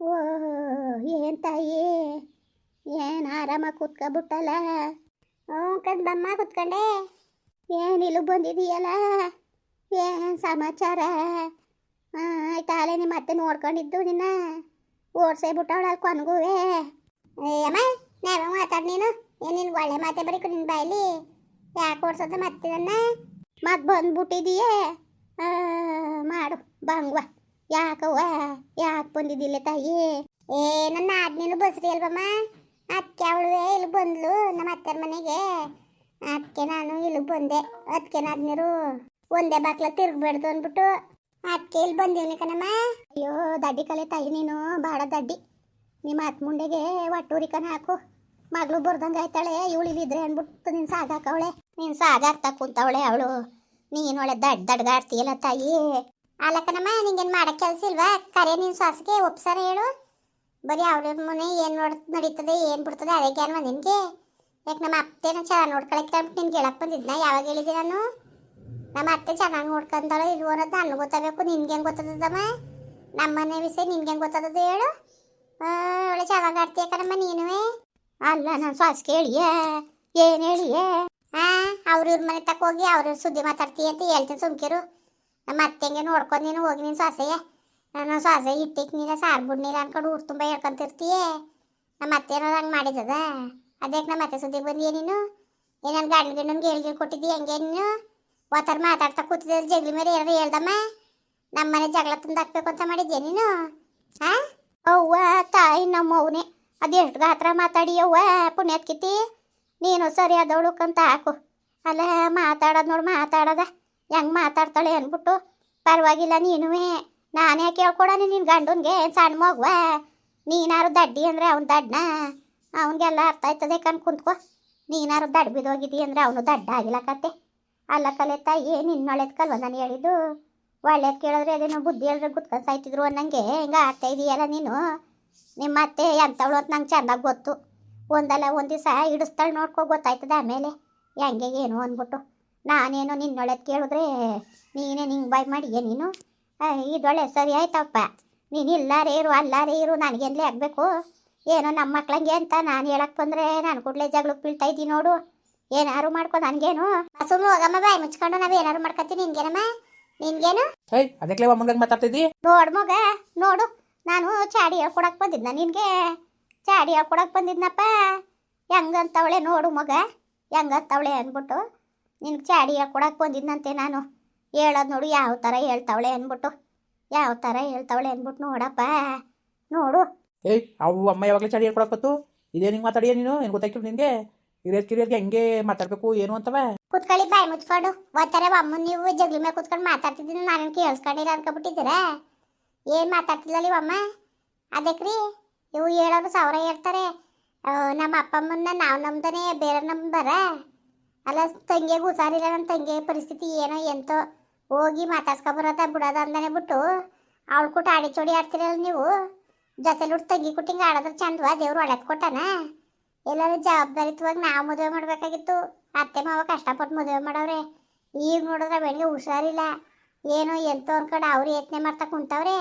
ಓ, ಏನ್ ತಾಯಿ? ಏನು ಆರಾಮಾಗಿ ಕೂತ್ಕೊಬಿಟ್ಟಲ್ಲ? ಹ್ಞೂ ಕಂದಮ್ಮ ಕೂತ್ಕೊಂಡೆ. ಏನು ಇಲ್ಲಿ ಬಂದಿದೀಯಲ್ಲ? ಏನು ಸಮಾಚಾರ? ಆಯ್ತಾಳೆ ನಿಮ್ಮ ಅತ್ತೆ ನೋಡ್ಕೊಂಡಿದ್ದು ನಿನ್ನ? ಓಡ್ಸೇ ಬಿಟ್ಟವಳ ಕೊನ್ಗುವೆ ಅಮ್ಮ ನಾವ ಮಾತಾಡ್ ನೀನು. ಏನು ನಿನ್ಗೆ ಒಳ್ಳೆ ಮಾತೆ ಬರೀಕು ನಿನ್ನ ಬಾಯಲ್ಲಿ. ಯಾಕೆ ಓಡ್ಸೋದ ಮತ್ತೆ ನನ್ನ ಮತ್ತೆ ಬಂದ್ಬಿಟ್ಟಿದೀಯೇ ಮಾಡು, ಬಂಗ್ವ. ಯಾಕವ್ವ? ಯಾಕೆ ಬಂದಿದ್ದಿಲ್ಲ ತಾಯಿ? ಏ, ನನ್ನ ಆಜ್ಞೆನೂ ಬಸ್ರಿ ಅಲ್ವಮ್ಮ? ಅದಕ್ಕೆ ಅವಳುವೆ ಇಲ್ಲಿ ಬಂದ್ಲು ನಮ್ಮ ಅತ್ತರ ಮನೆಗೆ. ಅದಕ್ಕೆ ನಾನು ಇಲ್ಲಿ ಬಂದೆ. ಅದಕ್ಕೆ ನಾದ್ನೀರು ಒಂದೇ ಬಾಕ್ಲ ತಿರ್ಗ್ಬೇಡ್ದು ಅಂದ್ಬಿಟ್ಟು. ಅದಕ್ಕೆ ಇಲ್ಲಿ ಬಂದೀವ್ನಿ ಕಣಮ್ಮ. ಅಯ್ಯೋ, ದಡ್ಡಿ ಕಲೆ ತಾಯಿ ನೀನು ಭಾಳ ದಡ್ಡಿ. ನಿಮ್ಮ ಅತ್ತ ಮುಂಡೆಗೆ ಒಟ್ಟೂರಿಕನ ಹಾಕು. ಮಗಳು ಬರ್ದಂಗೆ ಆಯ್ತಾಳೆ, ಇವಳು ಇಲ್ಲಿದ್ರೆ ಅಂದ್ಬಿಟ್ಟು ನೀನು ಸಾಗಾಕವಳೆ ನೀನು ಸಾಗಾಕ್ತಾ ಕುಂತವಳೆ ಅವಳು. ನೀನು ಒಳ್ಳೆ ದಡ್ ದಡ್ಗಾಡ್ತೀಯಲ್ಲ ತಾಯಿ. ಅಲ್ಲಕ್ಕನಮ್ಮ, ನಿಂಗೇನು ಮಾಡೋ ಕೆಲಸ ಇಲ್ವಾ? ಕರೆ ನಿನ್ನ ಸಾಸಿಗೆ ಒಪ್ಸಾರ ಹೇಳು. ಬರೀ ಅವ್ರ ಮನೆ ಏನು ನೋಡ್ ನಡೀತದೆ, ಏನು ಬಿಡ್ತದೆ ಅದೇ ಜ್ಞಾನ ನಿನಗೆ. ಯಾಕೆ ನಮ್ಮ ಅತ್ತೆನ ಚೆನ್ನಾಗಿ ನೋಡ್ಕೊಳಕ್ಕೆ ನಿನ್ಗೆ ಹೇಳಕ್ಕೆ ಬಂದಿದ್ನ? ಯಾವಾಗ ಹೇಳಿದೆ ನಾನು? ನಮ್ಮ ಅತ್ತೆ ಚೆನ್ನಾಗಿ ನೋಡ್ಕೊಂತಾಳೆ, ಇದು ಅನ್ನೋದು ನನಗೆ ಗೊತ್ತಾಗಬೇಕು. ನಿನ್ಗೆ ಹೆಂಗೆ ಗೊತ್ತದಮ್ಮ ನಮ್ಮ ಮನೆ ವಿಷಯ ನಿನ್ಗೆ ಹೆಂಗೆ ಗೊತ್ತದ ಹೇಳು ಒಳ್ಳೆ ಚೆನ್ನಾಗಿ ಆಡ್ತೀಯ ಕಣಮ್ಮ ನೀನುವೆ. ಅಲ್ಲ, ನಾನು ಸ್ವಾಸ ಹೇಳಿಯೇ? ಏನು ಹೇಳಿಯೇ? ಹಾಂ ಅವ್ರ ಇವ್ರ ಮನೆ ತಕ್ಕ ಹೋಗಿ ಅವ್ರ ಸುದ್ದಿ ಮಾತಾಡ್ತೀಯ ಅಂತ ಹೇಳ್ತೀನಿ ಸುಮ್ಕಿರು. ನಮ್ಮ ಅತ್ತೆಂಗೆ ನೋಡ್ಕೊಂಡು ನೀನು ಹೋಗಿ ನೀನು ಸೊಸೆಯ ನಾನು ಸೊಸೆ ಇಟ್ಟಿಟ್ಟು ನೀರ, ಸಾರು ಬಿಡ್ನೀರ ಅನ್ಕೊಂಡು ಊರು ತುಂಬ ಹೇಳ್ಕೊಂತಿರ್ತೀಯ. ನಮ್ಮ ಅತ್ತೆನೋ ಹಂಗೆ ಮಾಡಿದದ? ಅದಕ್ಕೆ ನಮ್ಮ ಅತ್ತೆ ಸುದ್ದಿ ಬಂದಿಯ ನೀನು? ಏ ನನ್ನ ಗಂಡ ಗಂಡನ್ಗೆ ಹೇಳ್ಗಿ ಕೊಟ್ಟಿದ್ದಿ ಹೆಂಗೆ ನೀನು? ಒತ್ತರ ಮಾತಾಡ್ತಾ ಕೂತಿದ್ದೆ ಜಗಳ ಮೇಲೆ ಏನಾರು ಹೇಳ್ದಮ್ಮ? ನಮ್ಮ ಮನೆ ಜಗಳ ತಂದು ಹಾಕ್ಬೇಕು ಅಂತ ಮಾಡಿದ್ಯಾ ನೀನು? ಹಾಂ ಅವ್ವ, ತಾಯಿ ನಮ್ಮ ಅವನೇ ಅದೆಷ್ಟು ಗಾತ್ರ ಮಾತಾಡಿ ಅವ್ವ ಪುಣ್ಯತ್ಕಿತಿ ನೀನು ಸರಿ ಅದವಳುಕಂತ ಹಾಕು. ಅಲ್ಲ, ಮಾತಾಡೋದು ನೋಡಿ ಮಾತಾಡೋದ. ಹೆಂಗೆ ಮಾತಾಡ್ತಾಳೆ ಅಂದ್ಬಿಟ್ಟು ಪರವಾಗಿಲ್ಲ ನೀನುವೇ. ನಾನೇ ಕೇಳ್ಕೊಡೋಣ ನಿನ್ನ ಗಂಡನ್ಗೆ, ಸಣ್ಣ ಮಗುವ. ನೀನಾರು ದಡ್ಡಿ ಅಂದರೆ ಅವ್ನು ದಡ್ಡನ? ಅವನಿಗೆಲ್ಲ ಅರ್ಥ ಆಯ್ತದೆ ಕಣ್ ಕುಂತ್ಕೊ. ನೀನಾರು ದಡ್ ಬಿದ್ದೋಗಿದ್ದಿ ಅಂದರೆ ಅವನು ದಡ್ಡ ಆಗಿಲ್ಲ ಕತೆ. ಅಲ್ಲ ಕಲೆ ತಾಯಿ ನಿನ್ನೊಳ್ಳೇದು ಕಲ್ವ ನಾನು ಹೇಳಿದ್ದು? ಒಳ್ಳೇದು ಕೇಳಿದ್ರೆ ಅದೇನೋ ಬುದ್ಧಿ ಹೇಳಿದ್ರೆ ಗುತ್ಕೊಂಡು ಸಾಯ್ತಿದ್ರು ಅನ್ನಂಗೆ. ಹಿಂಗೆ ಆಡ್ತಾ ಇದೆಯಲ್ಲ ನೀನು? ನಿಮ್ಮ ಅತ್ತೆ ಎಂಥವಳು ಅಂತ ನಂಗೆ ಚೆಂದಾಗಿ ಗೊತ್ತು. ಒಂದಲ್ಲ ಒಂದು ದಿವಸ ಹಿಡಿಸ್ತಾಳೆ ನೋಡ್ಕೊ, ಗೊತ್ತಾಯ್ತದೆ ಆಮೇಲೆ. ಹೆಂಗೆ ಏನು ಅಂದ್ಬಿಟ್ಟು ನಾನೇನೋ ನಿನ್ನೊಳಗೆ ಕೇಳಿದ್ರೆ ನೀನೇ ನಿಂಗೆ ಬಾಯ್ ಮಾಡಿಯೇ ನೀನು? ಇದೊಳ್ಳೆ ಸರಿ ಆಯ್ತಪ್ಪ. ನೀನು ಇಲ್ಲಾರೇ ಇರು ಅಲ್ಲಾರೇ ಇರು ನನಗೆನ್ಲೇ ಆಗಬೇಕು. ಏನೋ ನಮ್ಮ ಮಕ್ಳಂಗೆ ಅಂತ ನಾನು ಹೇಳಕ್ಕೆ ಬಂದರೆ ನಾನು ಕೂಡಲೇ ಜಗಳಕ್ಕೆ ಬೀಳ್ತಾ ಇದ್ದೀನಿ ನೋಡು. ಏನಾರು ಮಾಡ್ಕೊ ನನಗೇನು? ಸುಮ್ಮನೆ ಹೋಗಮ್ಮ ಬಾಯಿ ಮುಚ್ಕೊಂಡು ನಾವು ಏನಾರು ಮಾಡ್ಕೊತೀನಿ ನಿನ್ಗೇನಮ್ಮ? ನಿನ್ಗೇನು? ಅದಕ್ಕೆ ಮಾತಾಡ್ತಿದ್ದಿ? ನೋಡು ಮಗ ನೋಡು. ನಾನು ಚಾಡಿ ಹೇಳ್ಕೊಡಕ್ ಬಂದಿದ್ನ ನಿನಗೆ? ಚಾಡಿ ಹೇಳ್ಕೊಡಕ್ ಬಂದಿದ್ನಪ್ಪ. ಹೆಂಗಂತವಳೆ ನೋಡು ಮಗ ಹೆಂಗಂತವಳೆ ಅಂದ್ಬಿಟ್ಟು. ನಿನ್ಗೆ ಚಾಡಿ ಕೊಡಕ್ಕೆ ಬಂದಿದ್ದಂತೆ ನಾನು. ಹೇಳೋದು ನೋಡು ಯಾವ ಥರ ಹೇಳ್ತಾವಳೆ ಅಂದ್ಬಿಟ್ಟು. ಯಾವ ಥರ ಹೇಳ್ತಾವಳೆ ಅಂದ್ಬಿಟ್ಟು ನೋಡಪ್ಪ. ನೋಡು. ಏಯ್ ಅವು ಅಮ್ಮ ಯಾವಾಗಲೇ ಚಾಡಿ ಹೇಳ್ಕೊಡಕತ್ತು ಇದೇ ನಿಂಗೆ ಮಾತಾಡಿಯ ನೀನು? ಏನು ಗೊತ್ತಾಯ್ತು ನಿನಗೆ ಹಿರಿಯರ್ ಕಿರಿಯರ್ಗೆ ಹೆಂಗೆ ಮಾತಾಡಬೇಕು ಏನು ಅಂತವ? ಕುತ್ಕೊಳ್ಳಿ ಬಾಯಿ ಮುಚ್ಕೊಂಡು. ಒತ್ತಾರೆ ಅಮ್ಮ ನೀವು ಜಗ್ಲಿ ಮೇಲೆ ಕುತ್ಕೊಂಡು ಮಾತಾಡ್ತಿದ್ದೀನಿ ನಾನು ಕೇಳಿಸ್ಕೊಂಡಿಲ್ಲ ಅನ್ಕೊಬಿಟ್ಟಿದ್ದೀರಾ ಏನು ಮಾತಾಡ್ತಿಲ್ಲ ಅಮ್ಮ? ಅದಕ್ಕೆ ರೀ ಇವು ಹೇಳೋರು ಸಾವಿರ ಹೇಳ್ತಾರೆ. ನಮ್ಮ ಅಪ್ಪ ಅಮ್ಮನ್ನ ನಾವು ನಮ್ದನೆ ಬೇರೆ ನಂಬರ. ಅಲ್ಲ, ತಂಗಿಗೆ ಹುಷಾರಿಲ್ಲ ನನ್ನ ತಂಗಿ ಪರಿಸ್ಥಿತಿ ಏನೋ ಎಂತೋ. ಹೋಗಿ ಮಾತಾಡ್ಸ್ಕೊಬರೋದ ಬಿಡೋದ ಅಂದನೆ ಬಿಟ್ಟು, ಅವಳು ಕೊಟ್ಟು ಆಡಿ ಚೋಡಿ ಆಡ್ತಿರಲ್ಲ ನೀವು? ಜೊತೆಲಿ ತಂಗಿ ಕುಟ್ಟಿಂಗೆ ಆಡೋದ್ರ ಚಂದವ, ದೇವ್ರು ಒಳ್ಳೆದು ಕೊಟ್ಟಾನ? ಎಲ್ಲರೂ ಜವಾಬ್ದಾರಿತ್ವಾಗಿ ನಾವು ಮದುವೆ ಮಾಡಬೇಕಾಗಿತ್ತು. ಅತ್ತೆ ಮಾವ ಕಷ್ಟಪಟ್ಟು ಮದುವೆ ಮಾಡವ್ರೆ. ಈಗ ನೋಡಿದ್ರೆ ಬೆಳಿಗ್ಗೆ ಹುಷಾರಿಲ್ಲ. ಏನೋ ಎಂತೋ ಅನ್ಕೊಂಡು ಅವ್ರು ಯತ್ನೆ ಮಾಡ್ತಾ ಕುಂತವ್ರೆ.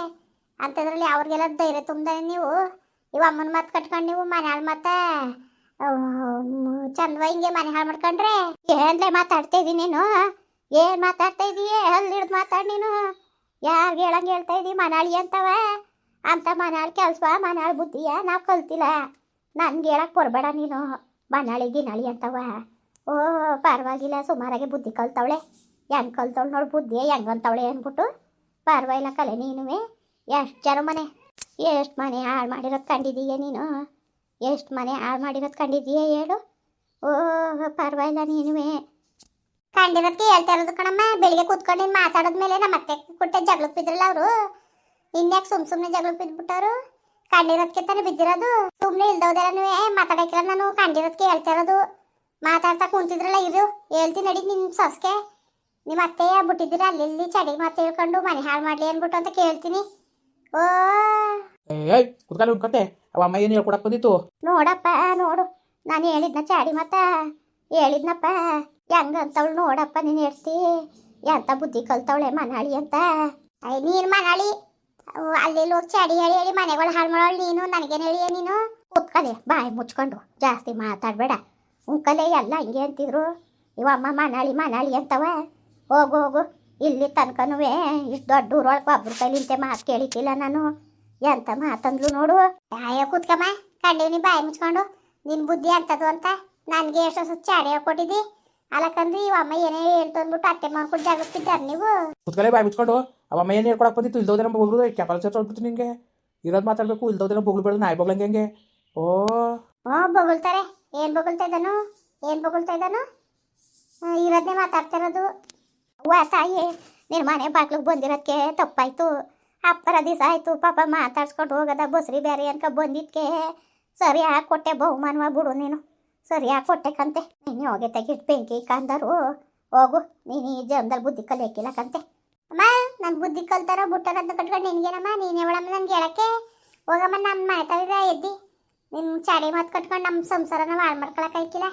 ಅಂಥದ್ರಲ್ಲಿ ಅವ್ರಿಗೆಲ್ಲ ಧೈರ್ಯ ತುಂಬ್ದಾನೆ ನೀವು. ಇವು ಅಮ್ಮನ ಮಾತು ಕಟ್ಕೊಂಡು ನೀವು ಮನೆಯಲ್ಲಿ ಮತ್ತ ಚಂದವ ಹಿಂಗೆ ಮನೆ ಹಾಳು ಮಾಡ್ಕೊಂಡ್ರೆ ಏನ್ಲೆ ಮಾತಾಡ್ತಾ ಇದೀನಿ ನೀನು? ಏನ್ ಮಾತಾಡ್ತಾ ಇದೀಯ ಅಲ್ಲಿ ಹಿಡ್ದು ಮಾತಾಡ್ ನೀನು. ಯಾರು ಹೇಳಂಗೆ ಹೇಳ್ತಾ ಇದೀ? ಮನಾಳಿ ಅಂತವ ಅಂತ ಮನಾಳ್ ಕೆಲ್ಸ ಮನಾಳ್ ಬುದ್ಧಿಯ? ನಾವು ಕಲ್ತಿಲ್ಲ. ನನ್ಗೆ ಹೇಳಕ್ ಬರ್ಬೇಡ ನೀನು. ಮನಾಳಿ ಗಿನಾಳಿ ಅಂತವ ಓ ಪರವಾಗಿಲ್ಲ. ಸುಮಾರಾಗಿ ಬುದ್ಧಿ ಕಲ್ತವಳೆ. ಹೆಂಗೆ ಕಲ್ತವಳು ನೋಡು ಬುದ್ಧಿ ಹೆಂಗಂತವಳೆ ಅಂದ್ಬಿಟ್ಟು ಪರವಾಗಿಲ್ಲ ಕಲೆ ನೀನುವೆ. ಎಷ್ಟು ಜನ ಮನೆ? ಎಷ್ಟು ಮನೆ ಹಾಳು ಮಾಡಿರೋದು ಕಂಡಿದೀಯ ನೀನು? ಎಷ್ಟು ಮನೆ ಹಾಳು ಮಾಡಿರೋದು ಕಂಡಿದೀಯ ಹೇಳು? ಓ, ಪರವಾಗಿಲ್ಲ ನೀನುವೆ. ಕಂಡಿರೋದಕ್ಕೆ ಹೇಳ್ತಾ ಇರೋದು ಕಣಮ್ಮ, ಬೆಳಿಗ್ಗೆ ಕೂತ್ಕೊಂಡು ಮಾತಾಡೋದ್ಮೇಲೆ ನಮ್ಮ ಅತ್ತೆ ಕೊಟ್ಟೆ ಜಗಳಕ್ಕೆ ಬಿದ್ರಲ್ಲ ಅವರು? ಇನ್ಯಾಕೆ ಸುಮ್ ಸುಮ್ಮನೆ ಜಗಳಕ್ಕೆ ಬಿದ್ದುಬಿಟ್ಟವ್ರು ಕಂಡಿರೋದಕ್ಕೆ ತಾನೇ ಬಿದ್ದಿರೋದು? ಸುಮ್ಮನೆ ಏ ಮಾತಾಡಾಕ ನಾನು ಕಂಡಿರೋದಕ್ಕೆ ಹೇಳ್ತಾ ಇರೋದು. ಮಾತಾಡ್ತಾ ಕುಂತಿದ್ರಲ್ಲ ಇರು ಹೇಳ್ತೀನಿ ನಡಿ ನಿಮ್ಮ ಸೊಸ್ಗೆ ನಿಮ್ಮ ಅತ್ತೆ ಬಿಟ್ಟಿದ್ದೀರ, ಅಲ್ಲಿ ಇಲ್ಲಿ ಚಡಿ ಮಾತು ಹೇಳ್ಕೊಂಡು ಮನೆ ಹಾಳು ಮಾಡಲಿ ಅಂದ್ಬಿಟ್ಟು ಅಂತ ಕೇಳ್ತೀನಿ. ಓ. ಅವ ಅಮ್ಮ ಏನು ಹೇಳ್ಕೊಡಕ್ ಬಂದಿತ್ತು? ನೋಡಪ್ಪ, ನೋಡು. ನಾನು ಹೇಳಿದ್ನ ಚಾಡಿ ಮತ್ತ? ಹೇಳಿದ್ನಪ್ಪ, ಹೆಂಗಂತವಳು ನೋಡಪ್ಪ ನೀನು ಹೇಳ್ತಿ ಎಂತ ಬುದ್ಧಿ ಕಲ್ತವಳೆ ಮನಾಳಿ ಅಂತ? ಅಯ್ಯ ನೀನು ಮನಾಳಿ? ಅಲ್ಲಿ ಹೋಗಿ ಚಡಿ ಹೇಳಿ ಹೇಳಿ ಮನೆಗಳು ಹಾಳು ಮಾಡೋಳು ನೀನು, ನನಗೇನು ಹೇಳಿ ನೀನು? ಕೂತ್ಕಲೆ ಬಾಯಿ ಮುಚ್ಕೊಂಡು ಜಾಸ್ತಿ ಮಾತಾಡಬೇಡ. ಉಂಕಲೆ ಎಲ್ಲ ಹಿಂಗೆ ಅಂತಿದ್ರು. ಇವಮ್ಮ ಮನಾಳಿ ಮನಾಳಿ ಅಂತವ. ಹೋಗು ಹೋಗು. ಇಲ್ಲಿ ತನಕನೂ ಇಷ್ಟು ದೊಡ್ಡ ಊರೊಳಗೆ ಒಬ್ರ ಕೈಲಿಂತೆ ಮಾತು ಕೇಳಿತಿಲ್ಲ ನಾನು. ಎಂತ ಮಾತಂದ್ಲು ನೋಡು. ಆಯ ಕೂತ್ಕಮ್ಮ ಕಂಡೀನಿ ಬಾಯಿ ಮುಚ್ಕೊಂಡು ನಿನ್ ಬುದ್ಧಿ ಅಂತದು ಅಂತ ನನಗೆ ಎಷ್ಟು ಸುತ್ತ ಚಾಡಿಯ ಕೊಟ್ಟಿದ್ದಿ ಅಲ್ಲಕಂದ್ರೆ ಇವ ಅಮ್ಮ ಏನೇ ಹೇಳ್ತು ಅಂದ್ಬಿಟ್ಟು ಅತ್ತೆ ಮಾಡ್ಕೊಂಡು ಜಾಗತ್ತಿದ್ದಾರೆ ನೀವು? ಕುತ್ಕಲೆ ಬಾಯಿ ಮುಚ್ಕೊಂಡು ಅವ ಅಮ್ಮ ಏನು ಹೇಳ್ಕೊಡಕ್ ಬಂದಿತ್ತು ಇಲ್ದೋದೇನೋ ಬೊಗಳು ಕ್ಯಾಪಲ್ ಚರ್ಚ್ ನಿಂಗೆ. ಇರೋದು ಮಾತಾಡಬೇಕು ಇಲ್ದೋದ್ರೆ ಬೊಗ್ಳು ಬೇಡ ನಾಯಿ ಬೊಗಳಂಗೆ ಹೆಂಗೆ? ಓ. ಓ ಬೊಗಳ್ತಾರೆ. ಏನು ಬೊಗಳ್ತಾ ಇದ್ದಾನು? ಏನು ಬೊಗಳ್ತಾ ಇದ್ದಾನು? ಹ್ಮ್, ಇರೋದ್ನೇ ಮಾತಾಡ್ತಿರೋದು ವಾ ತಾಯಿ ನಿನ್ನ ಮನೆ ಬಾಗ್ಲಿಗೆ ಬಂದಿರೋದಕ್ಕೆ ತಪ್ಪಾಯ್ತು. ಅಪ್ಪರ ದಿವಸ ಆಯಿತು, ಪಾಪ ಮಾತಾಡ್ಸ್ಕೊಂಡು ಹೋಗದ, ಬಸ್ರಿ ಬೇರೆ ಅನ್ಕ ಬಂದಿದ್ಕೆ. ಸರಿ ಯಾಕೆ ಕೊಟ್ಟೆ ಬಹುಮಾನವ ಬಿಡು ನೀನು. ಸರಿ ಕೊಟ್ಟೆ ಕಂತೆ. ನೀನು ಹೋಗಿ ತೆಗಿಟ್ಟು ಬೆಂಕಿ ಕಂದರು. ಹೋಗು, ನೀನು ಈ ಜನ್ಮದಲ್ಲಿ ಬುದ್ಧಿ ಕಲಿಯಕ್ಕಿಲ್ಲ ಕಂತೆ. ಅಮ್ಮ ನನ್ನ ಬುದ್ಧಿ ಕಲ್ತಾರೋ ಬುಟ್ಟರಂತ ಕಟ್ಕೊಂಡು ನಿನಗೇನಮ್ಮ? ನೀನು ಹೇಳಮ್ಮ ನನ್ಗೆ ಹೇಳಕ್ಕೆ? ಹೋಗಮ್ಮ ನಮ್ಮ ಮಾತಾಡಿದ ಎದ್ದಿ. ನಿನ್ನ ಚಾಡಿ ಮಾತು ಕಟ್ಕೊಂಡು ನಮ್ಮ ಸಂಸಾರನ ಹಾಳು ಮಾಡ್ಕೊಳಕ್ಕಾಯ್ಕಿಲ್ಲ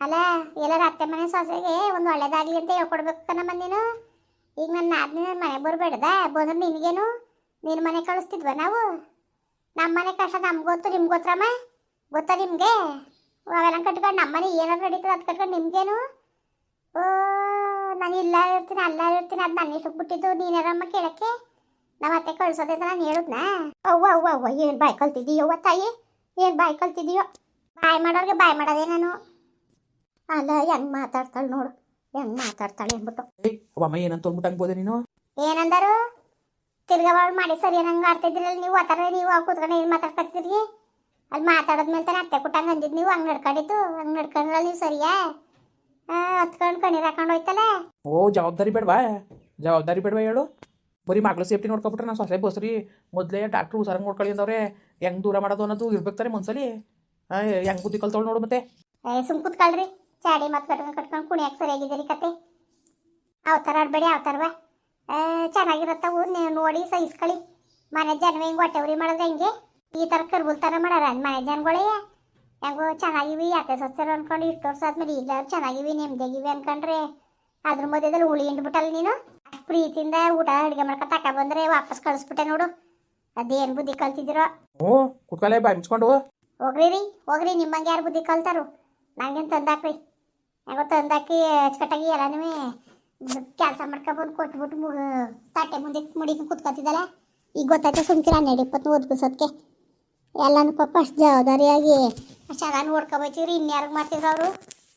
ಅಲ್ಲ ಎಲ್ಲರ ಅತ್ತೆ ಮನೆ ಸೊಸೆಗೆ ಒಂದು ಒಳ್ಳೇದಾಗಲಿ ಅಂತ ಹೇಳ್ಕೊಡ್ಬೇಕು ಕಣಮ್ಮ ನೀನು. ಈಗ ನನ್ನ ನಾದಿನ ನನ್ನ ಮನೆ ಬರಬೇಡ್ದ? ಬಂದ್ರೆ ನಿನಗೇನು? ನಿನ್ನ ಮನೆ ಕಳಿಸ್ತಿದ್ವ ನಾವು? ನಮ್ಮ ಮನೆ ಕಷ್ಟ ನಮ್ಗೆ ಗೊತ್ತು, ನಿಮ್ಗೆ ಗೊತ್ತರಮ್ಮ ಗೊತ್ತಾ ನಿಮಗೆ? ಅವೆಲ್ಲ ಕಟ್ಕೊಂಡು ನಮ್ಮ ಮನೆ ಏನಾದ್ರು ನಡೀತದೆ ಅದು ಕಟ್ಕೊಂಡು ನಿಮಗೇನು? ಓ, ನಾನು ಇಲ್ಲ ಇರ್ತೀನಿ ಅಲ್ಲ ಇರ್ತೀನಿ, ಅದು ನನ್ನ ಇಷ್ಟಕ್ಕೆ ಬಿಟ್ಟಿದ್ದು ನೀನೇನಮ್ಮ ಕೇಳಕ್ಕೆ? ನಮ್ಮ ಅತ್ತೆ ಕಳ್ಸೋದೆ ನಾನು ಹೇಳಿದ್ನಾ? ಅವ್ವ ಅವ್ವ ಅವ್ವ, ಏನು ಬಾಯ್ ಕಲ್ತಿದ್ದೀಯೋ ಅವ್ವ ತಾಯಿ? ಏನು ಬಾಯ್ ಕಲ್ತಿದ್ದೀಯೋ? ಬಾಯ್ ಮಾಡೋರಿಗೆ ಬಾಯ್ ಮಾಡೋದೇ ನಾನು. ಅಲ್ಲ, ಹೆಂಗೆ ಮಾತಾಡ್ತಾಳೆ ನೋಡು. ಹೆಂಗ್ ಮಾತಾಡ್ತಾಳೆ ಅನ್ಬಿಟ್ಟು ಏಯ್ ಅವ ಅಮ್ಮ ಏನಂತ ಅಂದ್ಬಿಟ್ಟು ಹಂಗೆ ಬೋದೆ ನೀನು? ಏನಂದರು? ತಿರ್ಗಾ ಮಾಡಿ ಸರಿ ನಂಗೆ ಆಡ್ತಿದ್ರಲ್ಲ ನೀವು ಆತರ ನೀವು ನೀವು ಕೂತ್ಕೊಂಡು ಏನು ಮಾತಾಡ್ಕೊತಿದ್ರಿ? ಅಲ್ಲಿ ಮಾತಾಡೋದ್ಮೇಲೆ ತಾನೆ ಅತ್ತೆ ಕೊಟ್ಟಂಗೆ ಅಂದಿದ್ ನೀವು ಹಂಗೆ ನಡ್ಕೊಂಡಿದ್ದು ಹಂಗೆ ನಡ್ಕೊಂಡ್ರಲ್ಲ ನೀವು ಸರಿಯಾ? ಹತ್ಕೊಂಡು ಕಣ್ಣೀರು ಹಾಕೊಂಡು ಹೋಯ್ತಲ್ಲ ಓ ಜವಾಬ್ದಾರಿ ಬೇಡವಾ? ಜವಾಬ್ದಾರಿ ಬೇಡವಾ ಹೇಳು? ಬರೀ ಮಕ್ಳು ಸೇಫ್ಟಿ ನೋಡ್ಕೊಬಿಟ್ರೆ ನಾವು ಸೊಸೆ ಬಸ್ರಿ. ಮೊದಲೇ ಡಾಕ್ಟ್ರು ಹುಷಾರಂಗೆ ನೋಡ್ಕೊಳ್ಳಿ ಅಂದವ್ರೆ. ಹೆಂಗ್ ದೂರ ಮಾಡೋದು ಅನ್ನೋದು ಇರ್ಬೇಕು ತಾನೆ ಮನ್ಸಲ್ಲಿ. ಹೆಂಗೆ ಬುದ್ಧಿ ಕಲ್ತವಳು ನೋಡು ಮತ್ತೆ. ಸುಮ್ ಕೂತ್ಕೊಳ್ರಿ. ಚಾಡಿ ಮತ್ತೆ ಕಟ್ಕೊಂಡು ಕಟ್ಕೊಂಡು ಕುಣಿಯಕ್ಕೆ ಸರಿಯಾಗಿದ್ದೀರಿ ಕತೆ. ಅವತಾರ ಥರ ಆಡ್ಬೇಡಿ ಯಾವ ಥರವ ಚೆನ್ನಾಗಿರತ್ತವು ನೀವು ನೋಡಿ ಸಹಿಸ್ಕೊಳ್ಳಿ ಮನೆ ಜನ ಹಿಂಗೆ ಹೊಟ್ಟೆವ್ರಿ ಮಾಡೋದು ಹೆಂಗೆ? ಈ ಥರ ಕರ್ಬುಲ್ ಥರ ಮಾಡಾರ ಮನೆ ಜನಗಳೇ? ಹೆಂಗೋ ಚೆನ್ನಾಗಿವಿ ಯಾಕೆ ಸೊಸರು ಅನ್ಕೊಂಡು ಇಷ್ಟು ವರ್ಷ ಆದ್ಮೇಲೆ ಈಗ ಚೆನ್ನಾಗಿವಿ ನೆಮ್ಮದಿಯಾಗಿವಿ ಅನ್ಕೊಂಡ್ರೆ. ಅದ್ರ ಮಧ್ಯದಲ್ಲಿ ಹುಳಿ ಹಿಂಡ್ಬಿಟ್ಟಲ್ಲ ನೀನು? ಪ್ರೀತಿಯಿಂದ ಊಟ ಅಡುಗೆ ಮಾಡ್ಕೊ ತಕ ಬಂದ್ರೆ ವಾಪಸ್ ಕಳಿಸ್ಬಿಟ್ಟೆ ನೋಡು. ಅದೇನು ಬುದ್ಧಿ ಕಲ್ತಿದ್ದೀರೋ? ಓ ಕುತ್ಕಲೆ ಬಾಯಿ ಮುಚ್ಕೊಂಡು ಹೋಗ್ರಿ ರೀ ಹೋಗ್ರಿ ನಿಮ್ಮಂಗೆ ಯಾರು ಬುದ್ಧಿ ಕಲ್ತಾರು? ನಂಗೇನು ತಂದಾಕ್ರಿ. ಹೆಂಗೋ ತಂದಾಕಿ ಅಚ್ಚುಕಟ್ಟಾಗಿ ಎಲ್ಲನೂ ಕೆಲಸ ಮಾಡ್ಕೊಬಂದು ಕೊಟ್ಬಿಟ್ಟು ಮುಗ ತಟ್ಟೆ ಮುಂದೆ ಮುಡಿ ಕುತ್ಕೊತಿದ್ದಲ್ಲ ಈಗ ಗೊತ್ತಾಯ್ತು ಸುಮ್ಕಿರ ಹನ್ನೆರಡು ಇಪ್ಪತ್ತು ಓದ್ಬಿಸೋದಕ್ಕೆ ಎಲ್ಲನೂ ಪಾಪ ಅಷ್ಟು ಜವಾಬ್ದಾರಿಯಾಗಿ ಚೆನ್ನಾಗಿ ನೋಡ್ಕೊಬೋತೀವ್ರಿ ಇನ್ಯಾರಿಗೆ ಮಾಡ್ತಿದ್ರು ಅವರು?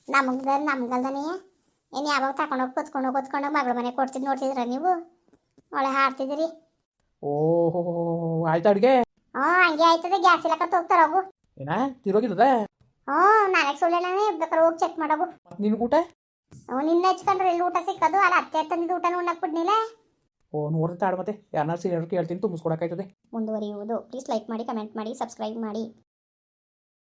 ನಮಗೆ ನಮ್ಗಲ್ದನೇ. ಏನು ಯಾವಾಗ ತಗೊಂಡೋಗಿ ಕೂತ್ಕೊಂಡು ಕೂತ್ಕೊಂಡು ಮಗಳ ಮನೆ ಕೊಡ್ತಿದ್ದು ನೋಡ್ತಿದ್ರ ನೀವು? ಒಳ್ಳೆ ಹಾಡ್ತಿದ್ರಿ ಓಹೋ ಆಯ್ತು ಅಡುಗೆ? ಹಾಂ ಹಂಗೆ ಆಯ್ತದೆ ಗ್ಯಾಸ್ ಇಲ್ಲಕ್ಕ ಹೋಗ್ತಾರ ಅವು ಏನ ತಿರೋಗಿದ್ದದ ಹ್ಞೂ ನಾನೇ ಸುಳ್ಳೆನೇ ಬೇಕಾದ್ರೆ ಹೋಗಿ ಚೆಕ್ ಮಾಡೋಗು. ನಿನ್ ಊಟ? ಅವ್ನು ನಿನ್ನ ಹಚ್ಕೊಂಡ್ರೆ ಎಲ್ಲಿ ಊಟ ಸಿಕ್ಕದು? ಅಲ್ಲ ಅತ್ತೆ ತಂದಿದ್ದು ಊಟ ಉಣ್ಣಕ್ ಬಿಡ್ನಿಲ್ಲ ಓ ನೋಡ್ತಾ ತಾಡು ಮತ್ತೆ. ಯಾರನ್ನ ಸೀನಿಯರ್ ಕೇಳ್ತೀನಿ ತುಂಬಿಸ್ಕೊಡಕ್ಕಾಯ್ತದೆ. ಮುಂದುವರಿಯುವುದು. ಪ್ಲೀಸ್ ಲೈಕ್ ಮಾಡಿ ಕಮೆಂಟ್ ಮಾಡಿ ಸಬ್ಸ್ಕ್ರೈಬ್ ಮಾಡಿ.